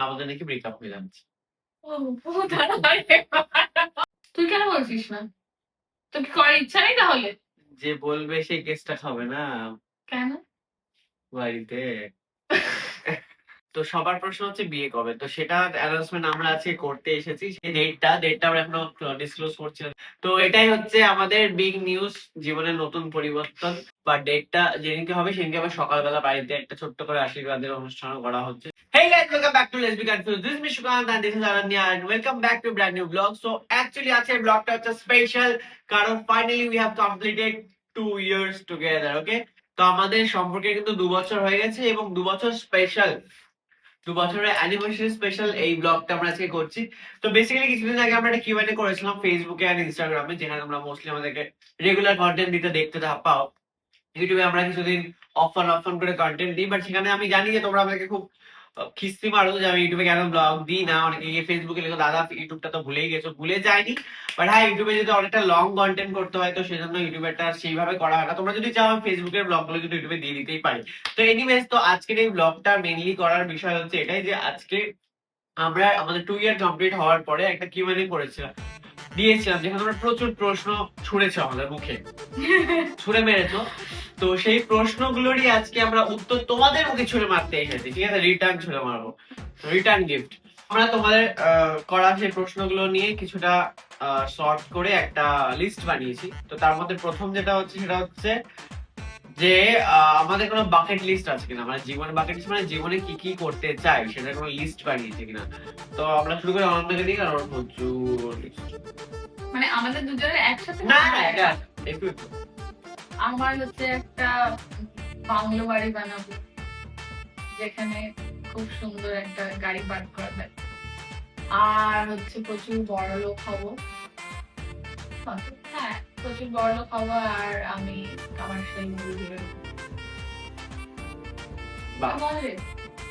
আমাদের নাকি ব্রেকআপ হয়ে যাচ্ছে। তুই কেন বলছিস না? তোর কি করার ইচ্ছা নেই তাহলে? যে বলবে সেই কেসটা খাবে না। কেন? বাড়িতে তো সবার প্রশ্ন হচ্ছে বিয়ে কবে তো সেটা অ্যানাউন্সমেন্ট আমরা আজকে করতে এসেছি সেই ডেটটা ডেটটা আমরা এখনও ডিসক্লোজ করছি তো এটাই হচ্ছে আমাদের বিগ নিউজ জীবনের নতুন পরিবর্তন বা ডেটটা যেদিনকে হবে সেদিনকে আবার সকালবেলা বাড়িতে একটা ছোট্ট করে আশীর্বাদের অনুষ্ঠান করা হচ্ছে Hey guys, welcome back to Let's Be Confused. This is Mishukant and this is Aranya and welcome back to brand new vlog. So actually ব্লগটা হচ্ছে স্পেশাল কারণ finally we have completed two years together okay তো আমাদের সম্পর্কে কিন্তু দু বছর হয়ে গেছে এবং দু বছর স্পেশাল দু বছরের অ্যানিভার্সারি স্পেশাল এই ব্লগটা আমরা আজকে করছি। তো বেসিক্যালি কিছুদিন আগে আমরা একটা কিউএনএ করেছিলাম ফেসবুকে আর ইনস্টাগ্রামে যেখানে আমরা মোস্টলি আমাদেরকে রেগুলার কন্টেন্ট দিতে, দেখতে পাও। ইউটিউবে আমরা কিছুদিন অফার অফার করে কন্টেন্ট দিই বাট সেখানে আমি জানি যে তোমরা আমাকে খুব খিস্তি মারো যে আমি ইউটিউবে কেন ব্লগ দিই না? অনেকে ফেসবুকে লেখো দাদা ইউটিউবটা তো ভুলেই গেছো। ভুলে যায়নি। বাট হ্যাঁ ইউটিউবে যদি অনেকটা লং কন্টেন্ট করতে হয় তো সেজন্য ইউটিউবেরটা সেইভাবে করা হয় না। তোমরা যদি চাও আমি ফেসবুকের ব্লগগুলো কিন্তু ইউটিউবে দিয়ে দিতেই পারি। তো এনিওয়েজ তো আজকের এই ব্লগটা মেনলি করার বিষয় হচ্ছে এটাই যে আজকে আমরা আমাদের টু ইয়ার কমপ্লিট হওয়ার পরে একটা কিউএনএ করেছিলাম দিয়েছিলাম যেখানে তোমরা প্রচুর প্রশ্ন ছুড়েছো আমাদের মুখে। ছুঁড়ে মেরেছো। তো সেই প্রশ্নগুলোরই আজকে আমরা উত্তর তোমাদের মুখে ছুড়ে মারতে এসেছি। ঠিক আছে? রিটার্ন ছুড়ে মারবো। রিটার্ন গিফট আমরা তোমাদের করা সেই প্রশ্নগুলো নিয়ে কিছুটা শর্ট করে একটা লিস্ট বানিয়েছি। তো তার মধ্যে প্রথম যেটা হচ্ছে সেটা হচ্ছে যে আমাদের কোনো বাকেট লিস্ট আছে কিনা? মানে জীবনে বাকেট লিস্ট মানে জীবনে কি কি করতে চাই সেটা কোনো লিস্ট বানিয়েছে কিনা? তো আমরা শুরু করে অনন্তকে দিই কারণ প্রচুর মানে আমাদের দুজনের একসাথে না না এটা একটু। আমার হচ্ছে একটা বাংলো বাড়ি বানাবো যেখানে খুব সুন্দর একটা গাড়ি পার্ক করা যায়। আর হচ্ছে প্রচুর বড় লোক হব। হ্যাঁ প্রচুর বড় লোক হব আর আমি আমার সেই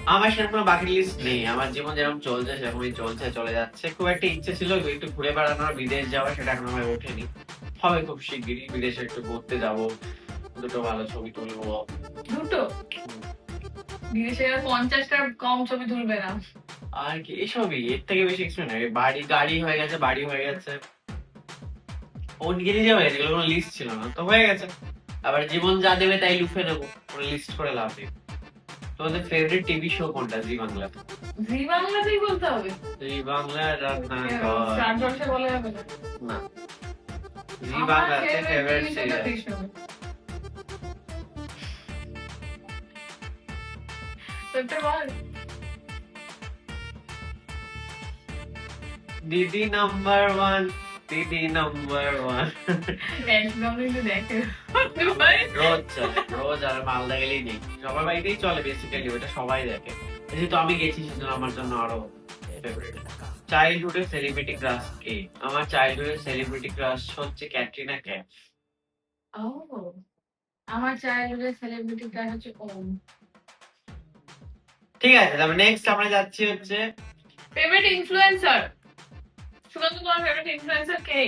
আমার সেরকম কোনো বাকেট লিস্ট নেই। আমার জীবন যেরকম চলছে সেরকমই চলছে চলে যাচ্ছে। খুব একটা ইচ্ছে ছিল একটু ঘুরে বেড়ানোর বিদেশ যাওয়া সেটা এখন আমার ওঠেনি। হবে খুব শিগগিরই বিদেশে একটু ঘুরতে যাব। দুটো ভালো ছবি তুলবো। দুটো? বিদেশে আর কম ছবি তুলবে না। আর কি এসবই এর থেকে বেশি কিছু নেই বাড়ি গাড়ি হয়ে গেছে বাড়ি হয়ে গেছে। ও নিজে নিজে হয়ে গেছে এগুলো কোনো লিস্ট ছিল না তো হয়ে গেছে। আবার জীবন যা দেবে তাই লুফে নেব কোনো লিস্ট করে লাভ নেই। তোমাদের ফেভারিট টিভি শো কোনটা জি বাংলা? জি বাংলাতেই বলতে হবে। জি বাংলা রান্না বলা না। না। Zee favourite serial. Didi number one Didi number one. রোজ চলে রোজ আর মালদা গেলেই নেই সবার বাড়িতেই চলে বেসিক্যালি ওটা সবাই দেখে যেহেতু আমি গেছি সেজন্য আমার জন্য আরও ফেভারিট চাইল্ডহুডের সেলিব্রিটি ক্রাশ কে? আমার চাইল্ডহুডের সেলিব্রিটি ক্রাশ হচ্ছে ক্যাটরিনা ক্যাফ। ও, আমার চাইল্ডহুডের সেলিব্রিটি ক্রাশ হচ্ছে ওম। ঠিক আছে তারপর নেক্সট আমরা যাচ্ছি হচ্ছে ফেভারিট ইনফ্লুয়েন্সার সুগন্ধ তোমার ফেভারিট ইনফ্লুয়েন্সার কে?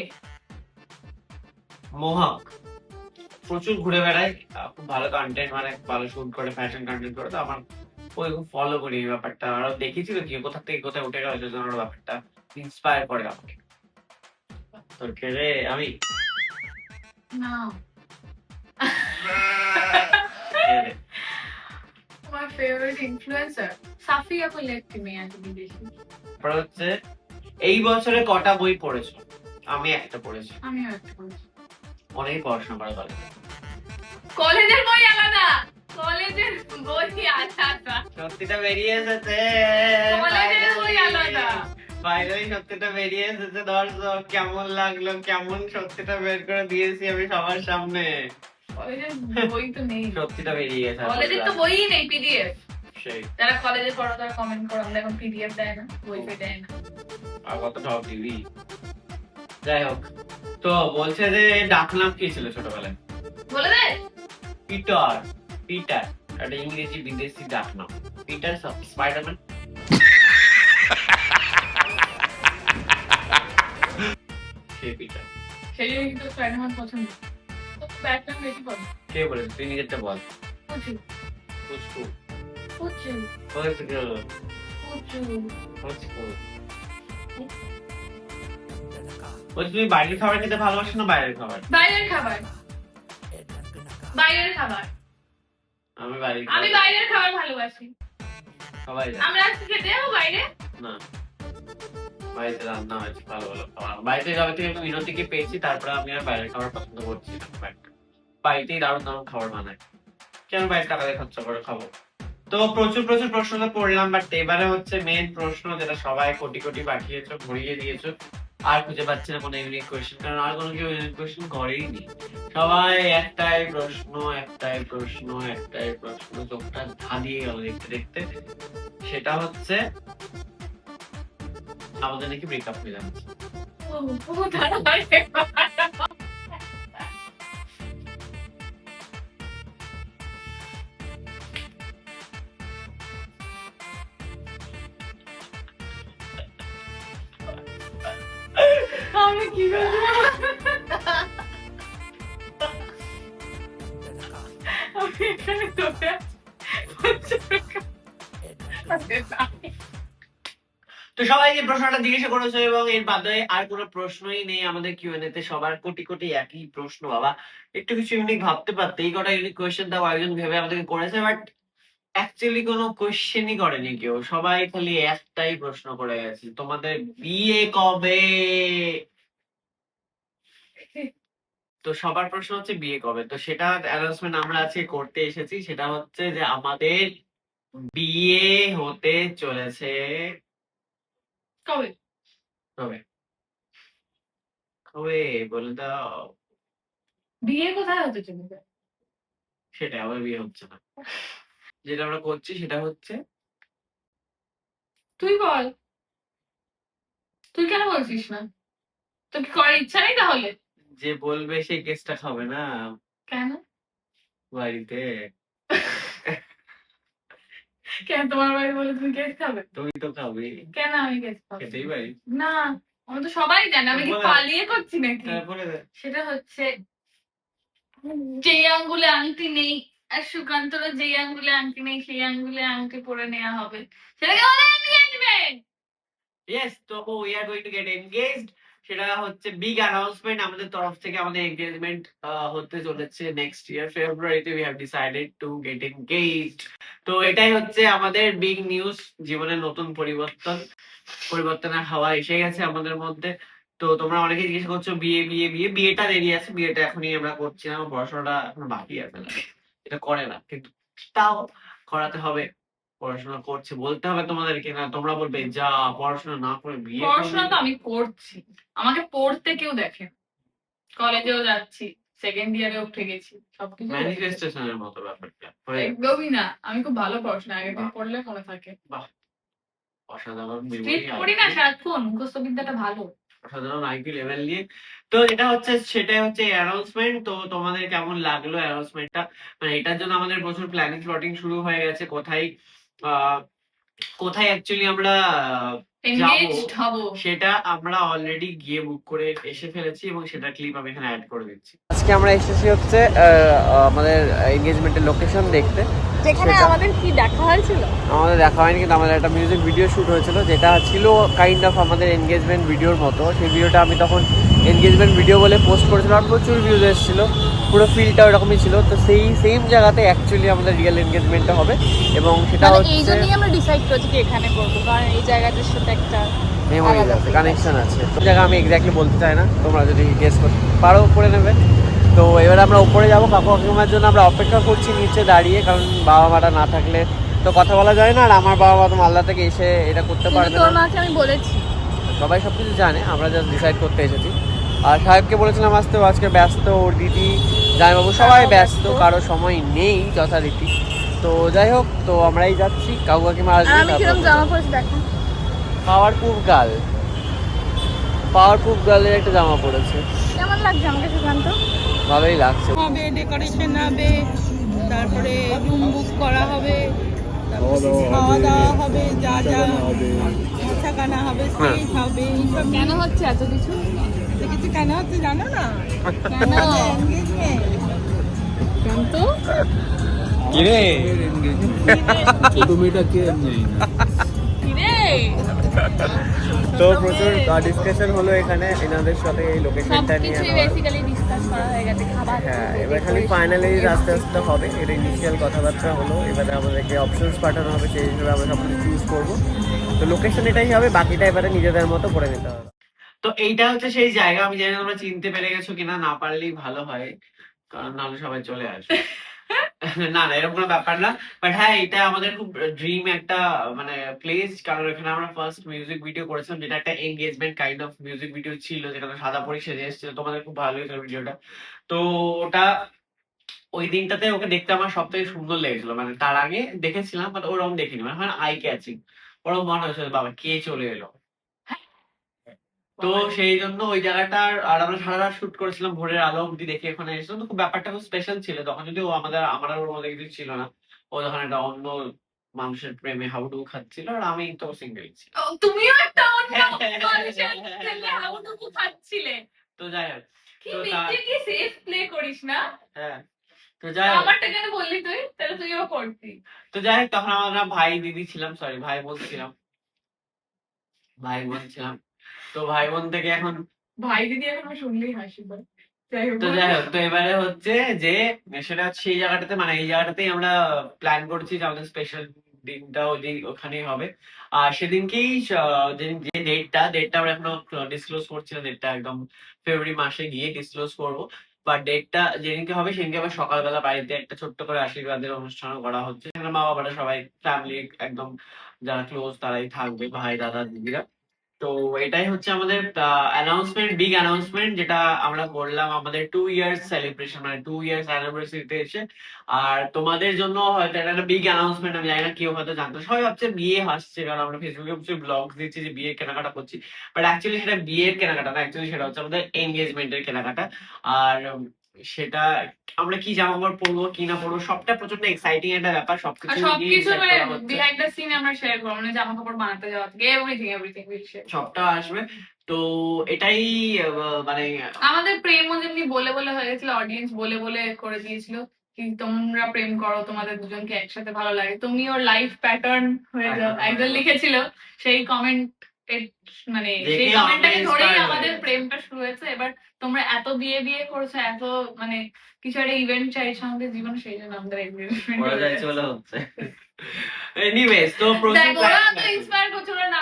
মোহাক। প্রচুর ঘুরে বেড়ায় খুব ভালো কন্টেন্ট মানে ভালো শুট করে ফ্যাশন কন্টেন্ট করে তো আমার ওই ফলো করি এই ব্যাপারটা। আরও দেখেছি তো কি কোথা থেকে কোথায় উঠে গেল সেজন্য ব্যাপারটা। ইন্সপায়ার করে আমাকে। তোর কে আমি? না? আমার ফেভারিট ইনফ্লুয়েন্সার সাফিয়া কোলে একটি মেয়ে আছে বিদেশি তারপর হচ্ছে এই বছরে কটা বই পড়েছো? আমি একটা পড়েছি। আমিও একটা পড়েছি। অনেক পড়াশোনা করা কলেজে কলেজের বই আলাদা। কলেজের বই আলাদা সত্যিটা বেরিয়ে এসেছে কলেজের বই আলাদা ফাইনালি সত্যিটা বেরিয়ে এসেছে দর্শক কেমন লাগল কেমন সত্যিটা বের করে দিয়েছি আমি সবার সামনে কলেজের বই তো নেই সত্যিটা বেরিয়ে গেছে কলেজের তো বইই নেই পিডিএফ যারা কলেজে পড়ো তারা কমেন্ট করো আমরা এখন পিডিএফ দেয় না বই পে দেয় না আর কত ঠক দিবি যাই হোক তো বলছে যে ডাকনাম কি ছিল ছোটবেলায়? বলে দে পিটার পিটার একটা ইংরেজি বিদেশি ডাকনাম পিটার স্পাইডারম্যান সে পিটার সেই জন্য কিন্তু স্পাইডারম্যান পছন্দ। ব্যাটম্যান বেশি পছন্দ কে বলেছে তুই নিজেরটা বল। তুমি বাড়ির খাবার খেতে ভালোবাসো না বাইরের খাবার? বাইরের খাবার। বাইরের খাবার। আমি বাড়ির আমি বাইরের খাবার ভালোবাসি। সবাই আমরা আজকে খেতে যাব বাইরে? না। বাড়িতে রান্না হয়েছে ভালো ভালো খাবার। বাড়িতে যাবে থেকে পেয়েছি তারপরে আমি আর বাইরের খাবার পছন্দ করছি না বাড়িতেই দারুণ দারুণ খাবার বানাই। কেন বাইরে টাকা দিয়ে খরচা করে খাব? তো প্রচুর প্রচুর প্রশ্ন তো পড়লাম বাট এবারে হচ্ছে মেন প্রশ্ন যেটা সবাই কোটি কোটি পাঠিয়েছো ঘুরিয়ে দিয়েছ আর খুঁজে পাচ্ছে না কোনো ইউনিক কোয়েশ্চেন কারণ আর কোনো কেউ ইউনিক কোয়েশ্চেন করেই নি। সবাই একটাই প্রশ্ন একটাই প্রশ্ন একটাই প্রশ্ন, চোখটা ধাঁধিয়ে গেল দেখতে দেখতে। সেটা হচ্ছে, আমাদের নাকি ব্রেকআপ হয়ে যাচ্ছে। আমি কি করব আমি এখানে তোকে তো সবাই যে প্রশ্নটা জিজ্ঞাসা করেছ এবং এর বাদে আর কোনো প্রশ্নই নেই। আমাদের কিউএনএ তে সবার কোটি কোটি একই প্রশ্ন বাবা। একটু কিছু ইউনিক ভাবতে পারতে এই কটা ইউনিক কোয়েশ্চেন দাও আয়োজন ভেবে আমাদেরকে করেছে বাট অ্যাকচুয়ালি কোনো কোয়েশ্চেনই করেনি কেউ। সবাই খালি একটাই প্রশ্ন করে গেছে তোমাদের বিয়ে কবে? তো সবার প্রশ্ন হচ্ছে বিয়ে কবে? তো সেটা অ্যানাউন্সমেন্ট আমরা আজকে করতে এসেছি সেটা হচ্ছে যে আমাদের বিয়ে হতে চলেছে কবে? কবে? কবে বলে দাও। বিয়ে কোথায় হতে চলেছে? সেটা আবার বিয়ে হচ্ছে না। যেটা আমরা করছি সেটা হচ্ছে তুই বল। তুই কেন বলছিস না? তোর কি করার ইচ্ছা নেই তাহলে? যে বলবে সেই কেসটা খাবে না। কেন? বাড়িতে। কেন তোমার বাড়ি বলে তুমি কেস খাবে? তুমি তো খাবে। কেন আমি কেস খাব খেতেই পারি। না আমি তো সবাই জানে আমি কি পালিয়ে করছি নাকি? তারপরে? সেটা হচ্ছে যে আঙ্গুলে আংটি নেই আর সুকান্তর যে আঙ্গুলে আংটি নেই, সেই আঙ্গুলে আংটি পরে নেওয়া হবে। সেটা হচ্ছে বিগ অ্যানাউন্সমেন্ট আমাদের তরফ থেকে আমাদের এনগেজমেন্ট হতে চলেছে নেক্সট ইয়ার ফেব্রুয়ারিতে we have decided to get engaged তো এটাই হচ্ছে আমাদের বিগ নিউজ জীবনের নতুন পরিবর্তন। পরিবর্তনের হাওয়া এসে গেছে আমাদের মধ্যে। তো তোমরা অনেকে জিজ্ঞেস করছ, বিয়ে বিয়ে বিয়ে, বিয়েটা দেরি আছে, বিয়েটা এখনই আমরা করছি না, আমার পড়াশোনাটা এখনও বাকি আছে। এটা করে না। কিন্তু তাও করাতে হবে পড়াশোনা করছে বলতে হবে তোমাদেরকে না তোমরা বলবে যা পড়াশোনা না করে বিয়ে পড়াশোনা তো আমি করছি। আমাকে পড়তে কেউ দেখে কলেজেও যাচ্ছি সেকেন্ড ইয়ারে উঠে গেছি সবকিছু ম্যানিফেস্টেশনের মতো ব্যাপারটা। একদমই না। আমি খুব ভালো পড়াশোনা আগে দিন পড়লে মনে থাকে। বাহ। অসাধারণ পড়ি না সারাক্ষণ মুখস্থ বিদ্যাটা ভালো। অসাধারণ আইপি লেভেল নিয়ে। তো এটা হচ্ছে সেটাই হচ্ছে অ্যানাউন্সমেন্ট তো তোমাদের কেমন লাগল অ্যানাউন্সমেন্টটা মানে এটার জন্য আমাদের প্রচুর প্ল্যানিং প্লটিং শুরু হয়ে গেছে। কোথায় আহ, কোথায় অ্যাকচুয়ালি আমরা হব। সেটা আমরা অলরেডি গিয়ে বুক করে এসে ফেলেছি এবং সেটা ক্লিপ আমি এখানে অ্যাড করে দিচ্ছি। আজকে আমরা এসেছি হচ্ছে আহ, আমাদের লোকেশন দেখতে। যেখানে আমাদের কি দেখা হয়েছিল? আমাদের দেখা হয়নি কিন্তু আমাদের একটা মিউজিক ভিডিও শুট হয়েছিল যেটা ছিল কাইন্ড অফ আমাদের এনগেজমেন্ট ভিডিওর মতো। সেই ভিডিওটা আমি তখন এনগেজমেন্ট ভিডিও বলে পোস্ট করেছিলাম আর প্রচুর ভিউজ এসেছিল। পুরো ফিলটা ওরকমই ছিল। তো সেই সেম জায়গাতে অ্যাকচুয়ালি আমাদের রিয়েল এনগেজমেন্টটা হবে এবং সেটা মানে এই হচ্ছে জন্যই আমরা ডিসাইড করেছি কি এখানে করব কারণ এই জায়গাটার সাথে একটা মেমোরিজ আছে কানেকশন আছে। তো জায়গা আমি এক্স্যাক্টলি বলতে চাই না তোমরা যদি গেস করতে পারো করে নেবে। তো এবার আমরা উপরে যাব কাকু কাকিমার জন্য আমরা অপেক্ষা করছি নিচে দাঁড়িয়ে কারণ বাবা মাটা না থাকলে তো কথা বলা যায় না আর আমার বাবা মা তো মালদা থেকে এসে এটা করতে পারবে না। আমি বলেছি। সবাই সব কিছু জানে আমরা জাস্ট ডিসাইড করতে এসেছি। আর সাহেবকে বলেছিলাম আসতে আজকে ব্যস্ত ওর দিদি জামাইবাবু সবাই ব্যস্ত ব্যস্ত। কারও সময় নেই যথারীতি। তো যাই হোক তো আমরাই যাচ্ছি। কাকু কাকিমা আসবে পরেছি দেখো। পাওয়ারপ্রুফ গার্ল পাওয়ারপ্রুফ গার্লের একটা জামা পড়েছে কেমন লাগছে আমাকে সুকান্ত ভালোই লাগছে। হবে ডেকোরেশন হবে তারপরে রুম বুক করা হবে খাওয়া দাওয়া হবে যা যা মাথা কানা হবে স্টেজ হবে কেন হচ্ছে এত কিছু? কেন হচ্ছে জানো না? কেন? এনগেজমেন্ট সুকান্ত কিরে? কিরে? তো প্রচুর ডিসকাশন হলো এখানে এনাদের সাথে এই লোকেশনটা নিয়ে কিছুই বেসিক্যালি ডিসকাস করা হয়ে গেছে খাবার হ্যাঁ এবার খালি ফাইনালি আস্তে আস্তে হবে এটা ইনিশিয়াল কথাবার্তা হলো এবারে আমাদেরকে অপশনস পাঠানো হবে সেই হিসেবে আমরা সব কিছু চুজ করব। তো লোকেশন এটাই হবে বাকিটা এবারে নিজেদের মতো করে নিতে হবে। তো এইটা হচ্ছে সেই জায়গা আমি জানি তোমরা চিনতে পেরে গেছো কিনা না পারলেই ভালো হয় কারণ নাহলে সবাই চলে আসবে। না না এরকম কোনো ব্যাপার না বাট হ্যাঁ এটা আমাদের খুব ড্রিম একটা মানে প্লেস কারণ এখানে আমরা ফার্স্ট মিউজিক ভিডিও করেছিলাম যেটা একটা engagement kind of music video ছিল যেখানে সাদা পরি সেজে এসেছিল তোমাদের খুব ভালো হয়েছিল ভিডিওটা তো ওটা ওই দিনটাতে ওকে দেখতে আমার সব থেকে সুন্দর লেগেছিল মানে তার আগে দেখেছিলাম বাট ওরকম দেখিনি মানে আই ক্যাচিং ওরকম মনে হয়েছিল বাবা কে চলে এলো? তো সেই জন্য ওই জায়গাটার আর আমরা সারা রাত শুট করেছিলাম ভোরের আলো অব্দি দেখে ওখানে এসেছিলাম তো খুব ব্যাপারটা খুব স্পেশাল ছিল। তখন যদি ও আমাদের আমার আর ওর মধ্যে কিছু ছিল না। ও তখন একটা অন্য মানুষের প্রেমে হাউডু খাচ্ছিল আর আমি তো সিঙ্গেল ছিল তুমিও একটা অন্য মানুষের ছেলে হাউডুডু খাচ্ছিলে। তো যাই হোক কি তো তা- মিথ্যে কি সেফ প্লে করিস না। হ্যাঁ তো যাই হোক। আমারটা কেন বললি তুই? তাহলে তুইও করতি। তো যাই হোক তখন আমরা ভাই দিদি ছিলাম সরি ভাই বলছিলাম। ভাই বোন ছিলাম তো ভাই বোন থেকে এখন ভাই দিদি এখন শুনলেই হাসি পায়। তো যাই হোক তো এবারে হচ্ছে যে সেটা হচ্ছে সেই জায়গাটাতে মানে এই জায়গাটাতেই আমরা প্ল্যান করছি যে আমাদের স্পেশাল দিনটা ওই ওখানেই হবে। আর সেদিনকেই যে ডেটটা ডেটটা আমরা এখনও ডিসক্লোজ করছি না ডেটটা একদম ফেব্রুয়ারি মাসে গিয়ে ডিসক্লোজ করব। বা ডেটটা যেদিনকে হবে সেদিনকে আবার সকালবেলা বাড়িতে একটা ছোট্ট করে আশীর্বাদের অনুষ্ঠান করা হচ্ছে। সেখানে মা বাবারা সবাই ফ্যামিলি একদম যারা ক্লোজ তারাই থাকবে ভাই দাদা দিদিরা। তো এটাই হচ্ছে আমাদের অ্যানাউন্সমেন্ট বিগ অ্যানাউন্সমেন্ট যেটা আমরা করলাম আমাদের টু ইয়ার্স সেলিব্রেশন মানে টু ইয়ার্স অ্যানিভার্সারিতে এসে। আর তোমাদের জন্য হয়তো এটা একটা বিগ অ্যানাউন্সমেন্ট আমি জানি না কেউ হয়তো জানতো। সবাই ভাবছে বিয়ে হাসছে কারণ আমরা ফেসবুকে প্রচুর ব্লগ দিচ্ছি যে বিয়ের কেনাকাটা করছি। বাট অ্যাকচুয়ালি সেটা বিয়ের কেনাকাটা না অ্যাকচুয়ালি সেটা হচ্ছে আমাদের এনগেজমেন্টের কেনাকাটা। আর সেটা আমরা কি জামা কাপড় পরবো কি না পরবো সবটা প্রচণ্ড এক্সাইটিং একটা ব্যাপার সবকিছু সবকিছু মানে বিহাইন্ড দ্য সিন আমরা শেয়ার করব মানে জামা কাপড় বানাতে যাওয়া থেকে এভরিথিং এভরিথিং উইল শেয়ার সবটা আসবে। তো এটাই মানে আমাদের প্রেমও যেমনি বলে বলে হয়ে গেছিল অডিয়েন্স বলে বলে করে দিয়েছিল কি তোমরা প্রেম করো তোমাদের দুজনকে একসাথে ভালো লাগে। তুমি ওর লাইফ প্যাটার্ন হয়ে যাও। একজন। লিখেছিল সেই কমেন্ট মানে সেই কমেন্টটাকে ধরেই আমাদের প্রেমটা শুরু হয়েছে। এবার তোমরা এত বিয়ে বিয়ে করছ এত মানে কিছু একটা ইভেন্ট চাইছো আমাদের জীবনে সেই জন্য আমাদের এনগেজমেন্ট হচ্ছে। এনিওয়েজ তো। ইন্সপায়ার করছে ওরা না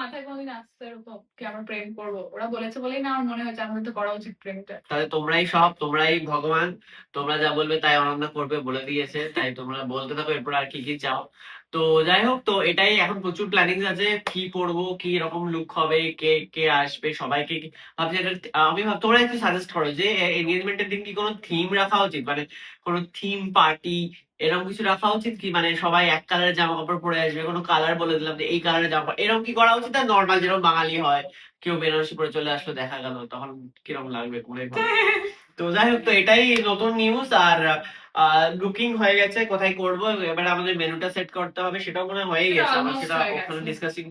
মাথায় কোনোদিন আসতো এরকম কি আমরা প্রেম করব? ওরা বলেছে বলেই না আমার মনে হয়েছে আমাদের তো করা উচিত প্রেমটা। তাহলে তোমরাই সব তোমরাই ভগবান তোমরা যা বলবে তাই অনন্য করবে বলে দিয়েছে। তাই তোমরা বলতে থাকো এরপর আর কি কি চাও? তো যাই হোক, তো এটাই এখন প্রচুর প্ল্যানিং আছে, কি পড়ব কি রকম লুক হবে, কে কে আসবে, সবাইকে ভাবছি এটা- আমি ভাব তোমরা একটু সাজেস্ট করো যে এনগেজমেন্টের দিন কি কোনো থিম রাখা উচিত? মানে কোনো থিম পার্টি এরকম কিছু রাখা উচিত কি? মানে সবাই এক কালারের জামা কাপড় পরে আসবে, কোনো কালার বলে দিলাম যে এই কালারের জামা কাপড় এরকম কি করা উচিত? আর নর্মাল যেরকম বাঙালি হয়, কেউ বেনারসি পরে চলে আসলো, দেখা গেল, তখন কীরকম লাগবে করে তো যাই হোক, তো এটাই নতুন নিউজ আর বুকিং হয়ে গেছে কোথায় করব? এবার আমাদের মেনুটা সেট করতে হবে সেটাও মনে হয় গেছে। আমার সেটা ওখানে। ডিসকাসিং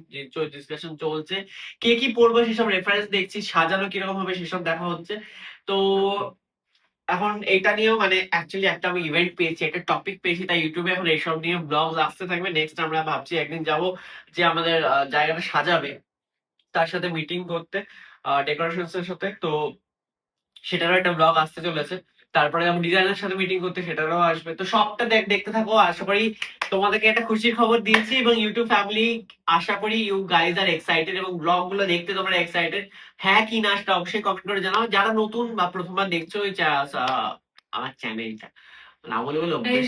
ডিসকাশন চলছে। কে কি পড়ব সেসব রেফারেন্স দেখছি সাজানো কীরকম হবে সেসব দেখা হচ্ছে। তো এখন এটা নিয়েও মানে অ্যাকচুয়ালি একটা আমি ইভেন্ট পেয়েছি একটা টপিক পেয়েছি তাই ইউটিউবে এখন এইসব নিয়ে ব্লগ আসতে থাকবে। নেক্সট আমরা ভাবছি একদিন যাব যে আমাদের জায়গাটা সাজাবে তার সাথে মিটিং করতে ডেকোরেশনস এর সাথে। তো সেটারও একটা ব্লগ আসতে চলেছে। তারপরে আমি ডিজাইনের সাথে মিটিং করতে সেটারও আসবে। তো সবটা দেখতে থাকো। আশা করি তোমাদেরকে একটা খুশির খবর দিয়েছি এবং ইউটিউব ফ্যামিলি আশা করি ইউ গাইজ আর এক্সাইটেড এবং ব্লগগুলো দেখতে তোমরা এক্সাইটেড হ্যাঁ কি না সেটা অবশ্যই কমেন্ট করে জানাও। যারা নতুন বা প্রথমবার দেখছ ওই আমার চ্যানেলটা না বলে অভ্যেস?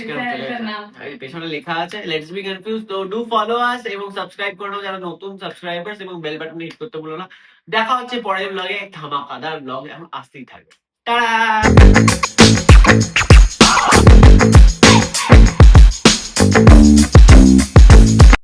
নাম। এই পেছনে লেখা আছে লেটস বি কনফিউজ তো ডু ফলো আস এবং সাবস্ক্রাইব করে নাও। যারা নতুন সাবস্ক্রাইবার্স এবং বেল বাটন হিট করতে ভুলো না। দেখা হচ্ছে পরের ব্লগে ধামাকাদার ব্লগ এখন আসতেই থাকবে। Ta-da!